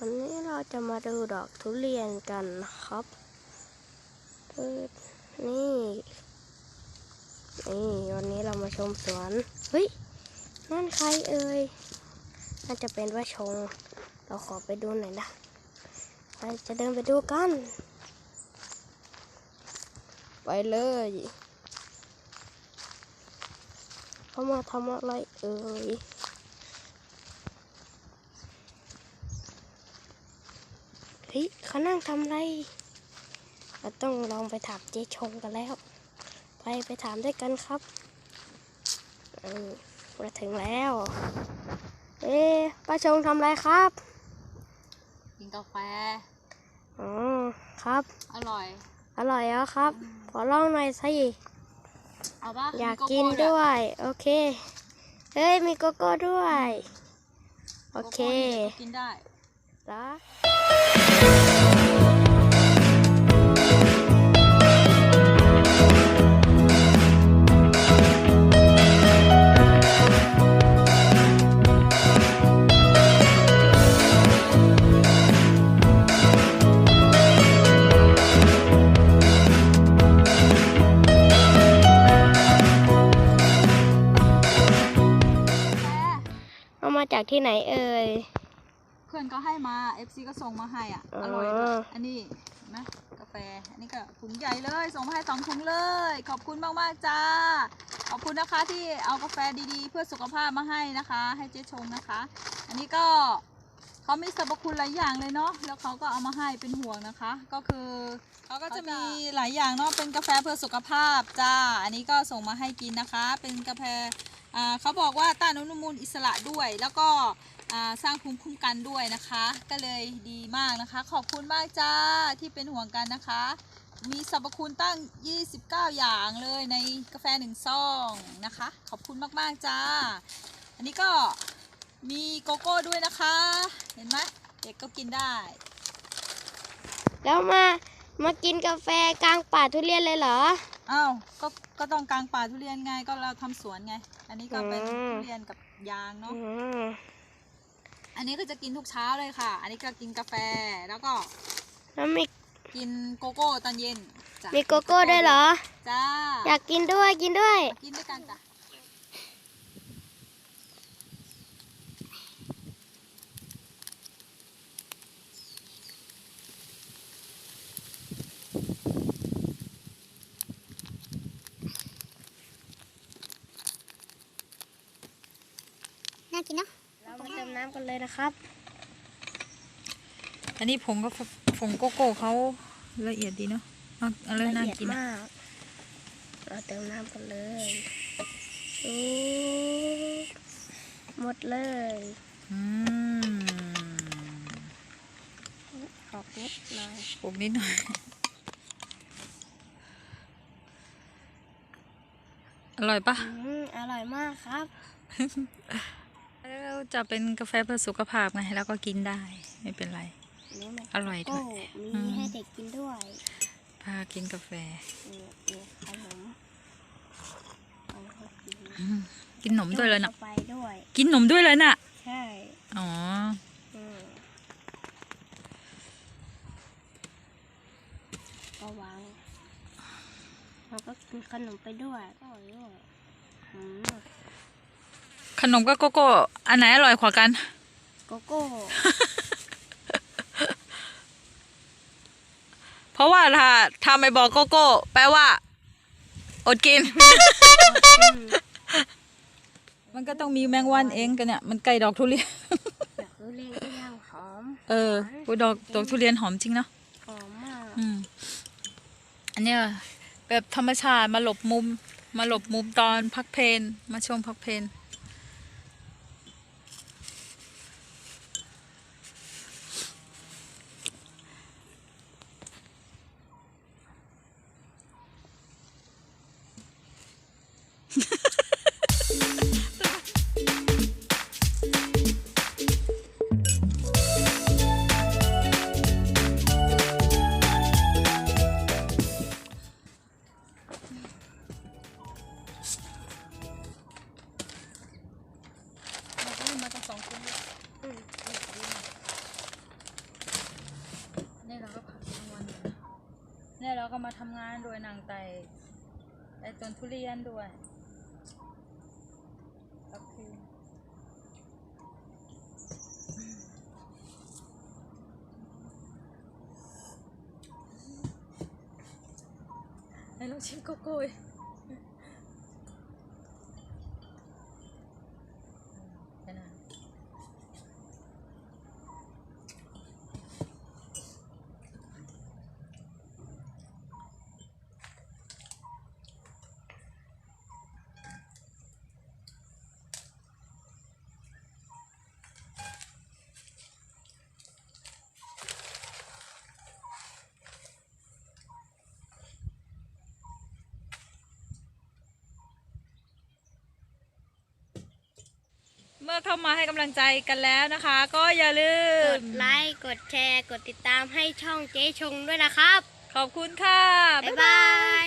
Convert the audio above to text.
วันนี้เราจะมาดูดอกทุเรียนกันครับนี่ นี่วันนี้เรามาชมสวน เฮ้ย นั่นใครเอ่ย น่าจะเป็นว่าชง เราขอไปดูหน่อยนะไปจะเดินไปดูกัน ไปเลยเขามาทำอะไรเอ่ย ฮ้ยเขานั่งทำอะไร เราต้องลองไปถามเจ๊ชงกันแล้ว ไปไปถามด้วยกันครับอืมมาถึงแล้ว เอ๊ะป้าชงทำอะไรครับกินกาแฟ อ๋อ ครับ อร่อย อร่อยแล้วครับ ขอลองหน่อยสิเอาปะอยากมีโโกินด้วย โอเค เฮ้ย มีโกโก้ด้วย โอเคโกโก้นี่ก็กินได้ แล้วแฟเอามาจากที่ไหนเอ่ย พื่อนก็ให้มา FC ก็ส่งมาให้อะอ๋อออร่อยด้วย อันนี้เห็นไหมกาแฟ อันนี้ก็ถุงใหญ่เลย ส่งมาให้สองถุงเลย ขอบคุณมากๆจ้า ขอบคุณนะคะที่เอากาแฟดีๆ เพื่อสุขภาพมาให้นะคะ ให้เจ๊ชงนะคะ อันนี้ก็เขามีสรรพคุณหลายอย่างเลยเนาะ แล้วเขาก็เอามาให้เป็นห่วงนะคะ ก็คือเขาก็จะมีหลายอย่างเนาะ เป็นกาแฟเพื่อสุขภาพจ้า อันนี้ก็ส่งมาให้กินนะคะ เป็นกาแฟอ่าเขาบอกว่าต้านอนุมูลอิสระด้วย แล้วก็อ่า สร้างภูมิคุ้มกันด้วยนะคะ ก็เลยดีมากนะคะ ขอบคุณมากจ้าที่เป็นห่วงกันนะคะ มีสรรพคุณตั้ง 29 อย่างเลยในกาแฟหนึ่งซองนะคะ ขอบคุณมากๆจ้า อันนี้ก็มีโกโก้ด้วยนะคะ เห็นไหมเด็กก็กินได้ แล้วมามากินกาแฟกลางป่าทุเรียนเลยเหรออ้าวก็ก็ต้องกลางป่าทุเรียนไงก็เราทำสวนไง อันนี้ก็เป็นอืมทุเรียนกับยางเนาะ อืมอันนี้ก็จะกินทุกเช้าเลยค่ะ อันนี้ก็กินกาแฟแล้วก็แล้วมีกินโกโก้ตอนเย็นจ้ะมีโกโก้ด้วยเหรอ จ้าอยากกินด้วยกินด้วย กินด้วยกันจ้ะน่ากินเนาะเรามาเติมน้ำกันเลยนะครับ อันนี้ผงก็ผงโกโก้เขาละเอียดดีเนาะเอาเอาเลยน่าละเอียดกินมากเราเติมน้ำกันเลยโอ้หมดเลยอืมขอบนิดหน่อยปรุงนิดหน่อย อร่อยปะอืมอร่อยมากครับ แล้วจะเป็นกาแฟเพื่อสุขภาพไงแล้วก็กินได้ไม่เป็นไรนี่มันอร่อยด้วยโก้อืมีมให้เด็กกินด้วย พากินกาแฟนี่นี่ขนมเอาให้กินอืมกินหนมด้วยเลยนะเข้าไปด้วยกินหนมด้วยเลยน่ะใช่อ๋ออืมก็วางเราก็กินขนมไปด้วยอร่อยด้วยอืมข นมกับโกโก้ อันไหนอร่อยกว่ากัน โกโก้ เพราะว่าถ้าถ้าไม่บอกโกโก้ แปลว่า อดกิน มันก็ต้องมีแมงวันเองกันเนี่ย มันไก่ดอกทุเรียนอยากรู้เล่นก็ย่างหอมเอออุ๊ยดอกดอกทุเรียนหอมจริงเนาะ หอมมากอืม อันเนี้ยแบบธรรมชาติมาหลบมุม มาหลบมุมตอนพักเพลนมาช่วงพักเพลนี่ยเราก็มาทำงานด้วยนางไต่ไต่ต้นทุเรียนด้วยโอเคให้ลองชิมโกโก้ เมื่อเข้ามาให้กำลังใจกันแล้วนะคะ ก็อย่าลืกม ดไลค์กดแชร์ กดติดตามให้ช่องเจ๊ชงด้วยนะครับ ขอบคุณค่ะ บ๊ายบาย